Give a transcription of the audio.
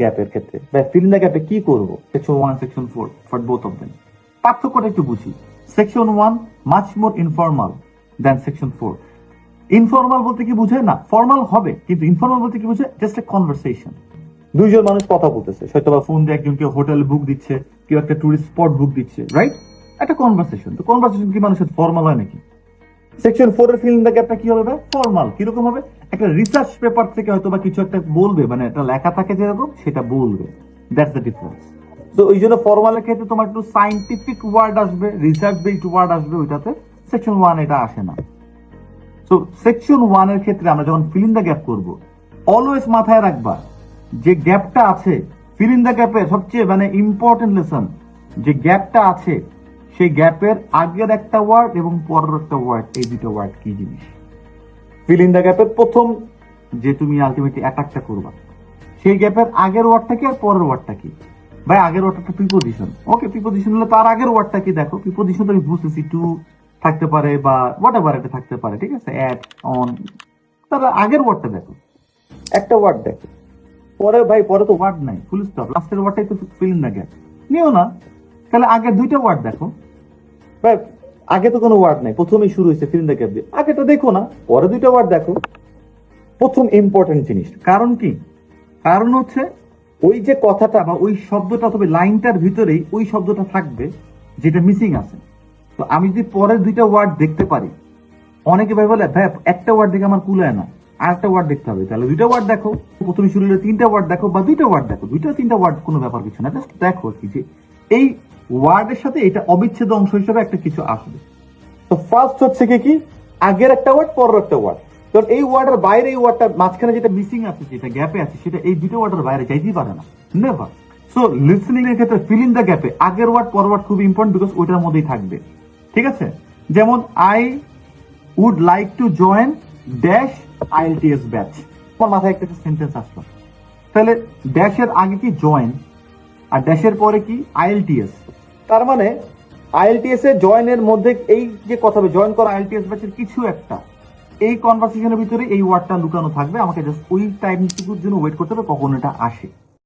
গ্যাপের ক্ষেত্রে। বা গ্যাপে কি করব? Section one section four for both of them পার্থক্যটা একটু বুঝি। Section one much more informal than section four informal বলতে কি বুঝে? না ফর্মাল হবে, কিন্তু ইনফর্মাল বলতে কি বুঝে? জাস্ট এ কনভারসেশন দুইজন মানুষ কথা বলতেছে। হয়তো বা ফোন দিয়ে একজন কেউ হোটেল বুক দিচ্ছে, কেউ একটা টুরিস্ট স্পট বুক দিচ্ছে রাইট একটা কনভারসেশন তো কনভারসেশন কি মানুষের ফর্মাল হয় নাকি? সেকশন ফোর এর ফিল্ম দ্য গ্যাপটা কি হবে ফর্মাল কীরকম হবে? একটা রিসার্চ পেপার থেকে হয়তো বা কিছু একটা বলবে মানে একটা লেখা থাকে যেরকম, সেটা বলবে। দ্যাটস দ্য ডিফারেন্স তো ওই জন্য ফর্মালের ক্ষেত্রে তোমার একটু সাইন্টিফিক ওয়ার্ড আসবে রিসার্চ বেসড ওয়ার্ড আসবে ওইটাতে। সেকশন ওয়ান এটা আসে না। সো সেকশন ওয়ানের ক্ষেত্রে আমরা যখন ফিল দ্য গ্যাপ করব অলওয়েজ মাথায় রাখবা, যে গ্যাপটা আছে ফিল দ্য গ্যাপের সবচেয়ে মানে ইম্পর্টেন্ট লেসন যে গ্যাপটা আছে সেই গ্যাপের আগের একটা ওয়ার্ড এবং পরের একটা ওয়ার্ড এই দুটো ওয়ার্ড কি জিনিস? ফিল ইন দ্য গ্যাপের প্রথম যে তুমি আলটিমেটলি অ্যাটাকটা করবা, সেই গ্যাপের আগের ওয়ার্ডটা কি আর পরের ওয়ার্ডটা কি? ভাই, আগের ওয়ার্ডটা প্রিপোজিশন ওকে প্রিপোজিশন হলে তার আগের ওয়ার্ডটা কি দেখো? প্রিপোজিশন তো আমি বুঝতেছি টু থাকতে পারে বা হোয়াট এভার এটা থাকতে পারে, ঠিক আছে? অ্যাট অন তার আগের ওয়ার্ডটা দেখো। একটা ওয়ার্ড দেখো। পরে ভাই, পরে তো ওয়ার্ড নাই। ফুল স্টপ লাস্টের ওয়ার্ডটাই তো ফিল ইন দ্য গ্যাপ নিও না। তাহলে আগে দুইটা ওয়ার্ড দেখো। আগে তো কোনো ওয়ার্ড নাই, প্রথমেই শুরু হয়েছে ফিল ইন দ্য আগেটা দেখো না, পরে দুইটা ওয়ার্ড দেখো। প্রথম ইম্পর্টেন্ট জিনিস, কারণ কি? কারণ হচ্ছে, ওই যে কথাটা বা ওই শব্দটা, তবে লাইনটার ভিতরেই ওই শব্দটা থাকবে, যেটা মিসিং আছে। তো আমি যদি পরের দুইটা ওয়ার্ড দেখতে পারি, অনেকে ভাই বলে, ভাই, একটা ওয়ার্ড দেখে আমার কুলায় না আর একটা ওয়ার্ড দেখতে হবে। তাহলে দুইটা ওয়ার্ড দেখো, প্রথমে শুরু হলে তিনটা ওয়ার্ড দেখো বা দুইটা ওয়ার্ড দেখো। দুইটা তিনটা ওয়ার্ড কোনো ব্যাপার কিছু না জাস্ট দেখো কি, যে এই ওয়ার্ডের সাথে এটা অবিচ্ছেদ্য অংশ হিসেবে একটা কিছু আসবে। তো ফার্স্ট হচ্ছে কি কি? আগের একটা ওয়ার্ড, পরের একটা ওয়ার্ড। কারণ এই ওয়ার্ডের বাইরে এই ওয়ার্ডটা মাঝখানে যেটা মিসিং আছে, যেটা গ্যাপে আছে, সেটা এই দুটো ওয়ার্ডের বাইরে যাইতেই পারে না। নেভার সো লিসনিং এর ক্ষেত্রে ফিল ইন দ্য গ্যাপে আগের ওয়ার্ড পর ওয়ার্ড খুব ইম্পর্টেন্ট বিকজ ওইটার মধ্যেই থাকবে। ঠিক আছে? যেমন I would like to join dash IELTS batch তোমার মাথায় একটা সেন্টেন্স আসলো। তাহলে ড্যাশের আগে কি জয়েন আর ড্যাশের পরে কি? আইএলটিএস তার মানে আইএলটিএস এর জয়েনের মধ্যে এই যে কথা হবে জয়েন করা আইএলটিএস ব্যাচের কিছু একটা, এই কনভারসেশনের ভিতরে এই ওয়ার্ডটা লুকানো থাকবে। আমাকে জাস্ট ওই টাইমটুকুর জন্য ওয়েট করতে হবে, কখন এটা আসে।